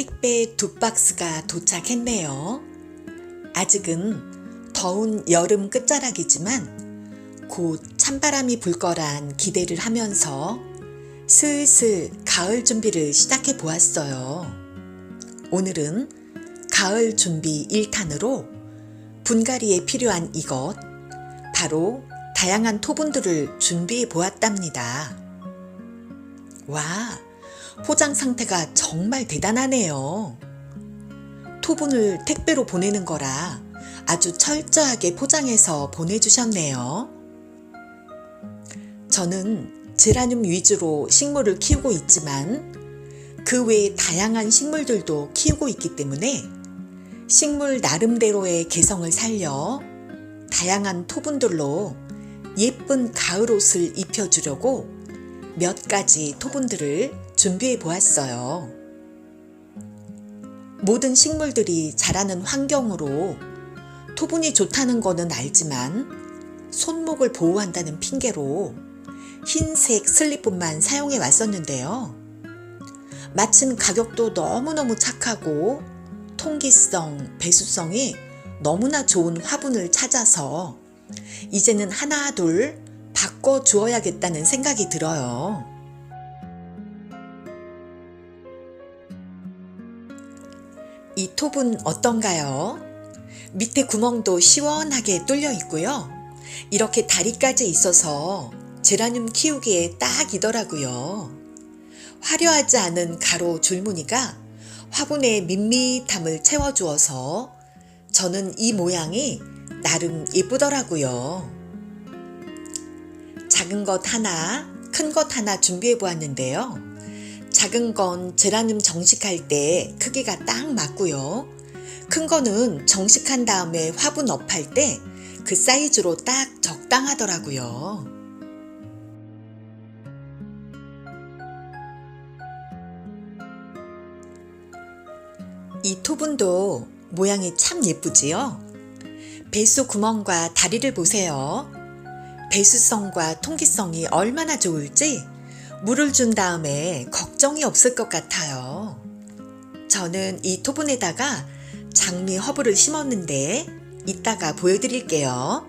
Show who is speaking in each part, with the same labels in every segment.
Speaker 1: 택배 두 박스가 도착했네요. 아직은 더운 여름 끝자락이지만 곧 찬바람이 불 거란 기대를 하면서 슬슬 가을 준비를 시작해 보았어요. 오늘은 가을 준비 1탄으로 분갈이에 필요한 이것, 바로 다양한 토분들을 준비해 보았답니다. 와, 포장 상태가 정말 대단하네요. 토분을 택배로 보내는 거라 아주 철저하게 포장해서 보내주셨네요. 저는 제라늄 위주로 식물을 키우고 있지만 그 외에 다양한 식물들도 키우고 있기 때문에 식물 나름대로의 개성을 살려 다양한 토분들로 예쁜 가을 옷을 입혀주려고 몇 가지 토분들을 준비해 보았어요. 모든 식물들이 자라는 환경으로 토분이 좋다는 거는 알지만 손목을 보호한다는 핑계로 흰색 슬립뿐만 사용해 왔었는데요. 마침 가격도 너무너무 착하고 통기성, 배수성이 너무나 좋은 화분을 찾아서 이제는 하나 둘 바꿔 주어야겠다는 생각이 들어요. 이 톱은 어떤가요? 밑에 구멍도 시원하게 뚫려 있고요. 이렇게 다리까지 있어서 제라늄 키우기에 딱이더라고요. 화려하지 않은 가로 줄무늬가 화분의 밋밋함을 채워주어서 저는 이 모양이 나름 예쁘더라고요. 작은 것 하나, 큰 것 하나 준비해 보았는데요. 작은 건 제라늄 정식할 때 크기가 딱 맞고요. 큰 거는 정식한 다음에 화분 업할 때 그 사이즈로 딱 적당하더라고요. 이 토분도 모양이 참 예쁘지요? 배수 구멍과 다리를 보세요. 배수성과 통기성이 얼마나 좋을지 물을 준 다음에 걱정이 없을 것 같아요. 저는 이 토분에다가 장미 허브를 심었는데 이따가 보여드릴게요.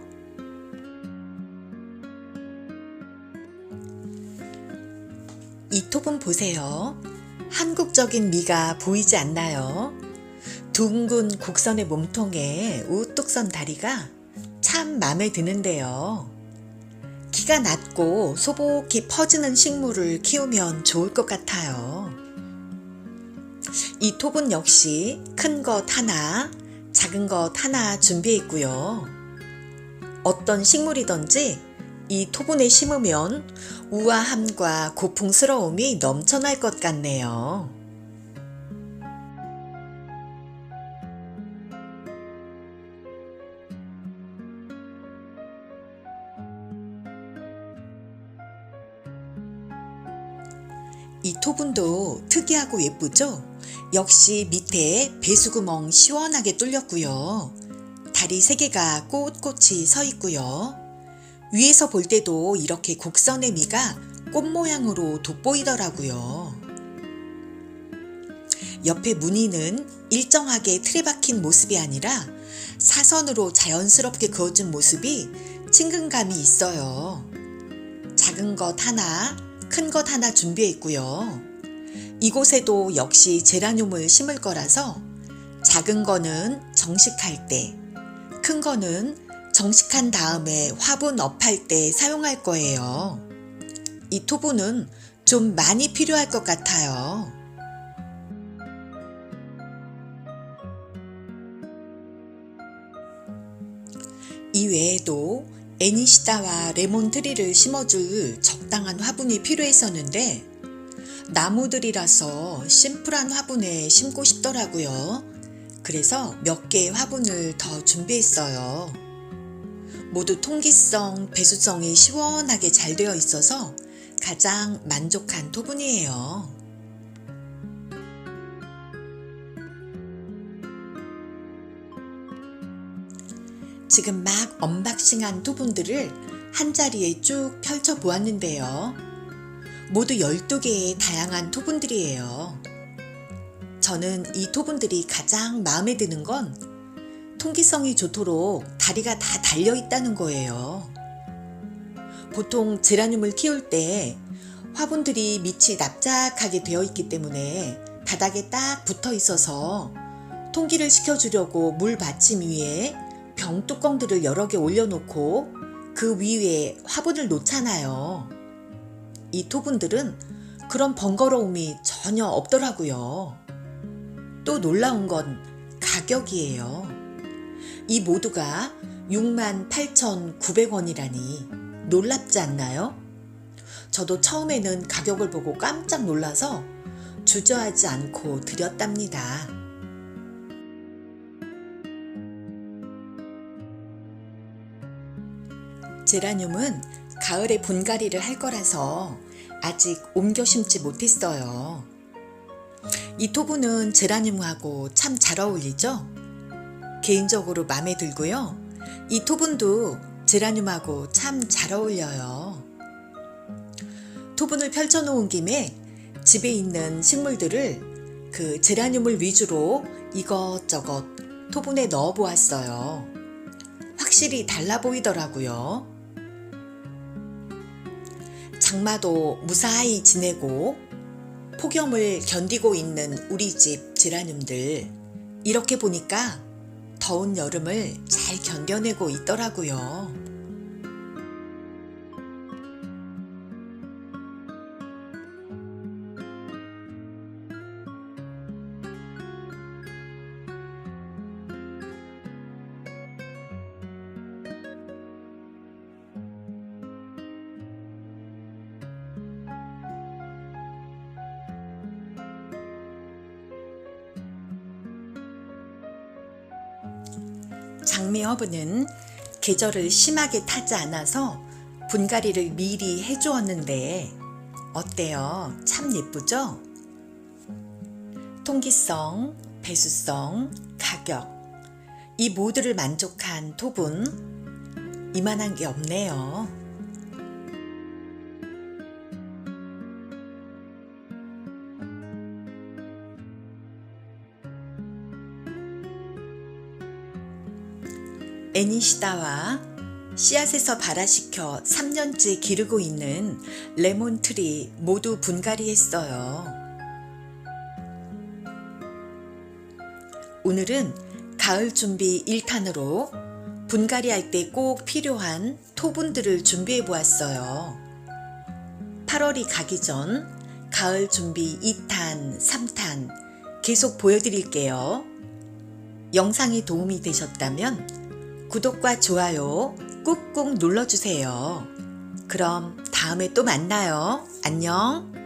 Speaker 1: 이 톱은 보세요. 한국적인 미가 보이지 않나요? 둥근 곡선의 몸통에 우뚝 선 다리가 참 마음에 드는데요. 키가 낮고 소복히 퍼지는 식물을 키우면 좋을 것 같아요. 이 톱은 역시 큰 것 하나, 작은 것 하나 준비했고요. 어떤 식물이든지 이 토분에 심으면 우아함과 고풍스러움이 넘쳐날 것 같네요. 이 토분도 특이하고 예쁘죠? 역시 밑에 배수구멍 시원하게 뚫렸고요. 다리 세 개가 꼿꼿이 서 있고요. 위에서 볼 때도 이렇게 곡선의 미가 꽃 모양으로 돋보이더라고요. 옆에 무늬는 일정하게 틀에 박힌 모습이 아니라 사선으로 자연스럽게 그어진 모습이 친근감이 있어요. 작은 것 하나, 큰 것 하나 준비해 있고요. 이곳에도 역시 제라늄을 심을 거라서 작은 거는 정식할 때, 큰 거는 정식한 다음에 화분 업할 때 사용할 거예요. 이 토분은 좀 많이 필요할 것 같아요. 이 외에도 애니시다와 레몬트리를 심어줄 적당한 화분이 필요했었는데 나무들이라서 심플한 화분에 심고 싶더라고요. 그래서 몇 개의 화분을 더 준비했어요. 모두 통기성, 배수성이 시원하게 잘 되어 있어서 가장 만족한 토분이에요. 지금 막 언박싱한 토분들을 한 자리에 쭉 펼쳐 보았는데요. 모두 12개의 다양한 토분들이에요. 저는 이 토분들이 가장 마음에 드는 건 통기성이 좋도록 다리가 다 달려 있다는 거예요. 보통 제라늄을 키울 때 화분들이 밑이 납작하게 되어 있기 때문에 바닥에 딱 붙어 있어서 통기를 시켜주려고 물 받침 위에 병 뚜껑들을 여러 개 올려놓고 그 위에 화분을 놓잖아요. 이 토분들은 그런 번거로움이 전혀 없더라고요. 또 놀라운 건 가격이에요. 이 모두가 68,900원이라니 놀랍지 않나요? 저도 처음에는 가격을 보고 깜짝 놀라서 주저하지 않고 드렸답니다. 제라늄은 가을에 분갈이를 할 거라서 아직 옮겨 심지 못했어요. 이 토분은 제라늄하고 참 잘 어울리죠? 개인적으로 마음에 들고요. 이 토분도 제라늄하고 참 잘 어울려요. 토분을 펼쳐놓은 김에 집에 있는 식물들을 그 제라늄을 위주로 이것저것 토분에 넣어 보았어요. 확실히 달라 보이더라고요. 장마도 무사히 지내고 폭염을 견디고 있는 우리 집 제라늄들 이렇게 보니까 더운 여름을 잘 견뎌내고 있더라고요. 장미 허브는 계절을 심하게 타지 않아서 분갈이를 미리 해주었는데 어때요? 참 예쁘죠? 통기성, 배수성, 가격 이 모두를 만족한 톱은 이만한 게 없네요. 애니시다와 씨앗에서 발화시켜 3년째 기르고 있는 레몬트리 모두 분갈이했어요. 오늘은 가을 준비 1탄으로 분갈이할 때 꼭 필요한 토분들을 준비해 보았어요. 8월이 가기 전 가을 준비 2탄, 3탄 계속 보여드릴게요. 영상이 도움이 되셨다면 구독과 좋아요 꾹꾹 눌러주세요. 그럼 다음에 또 만나요. 안녕.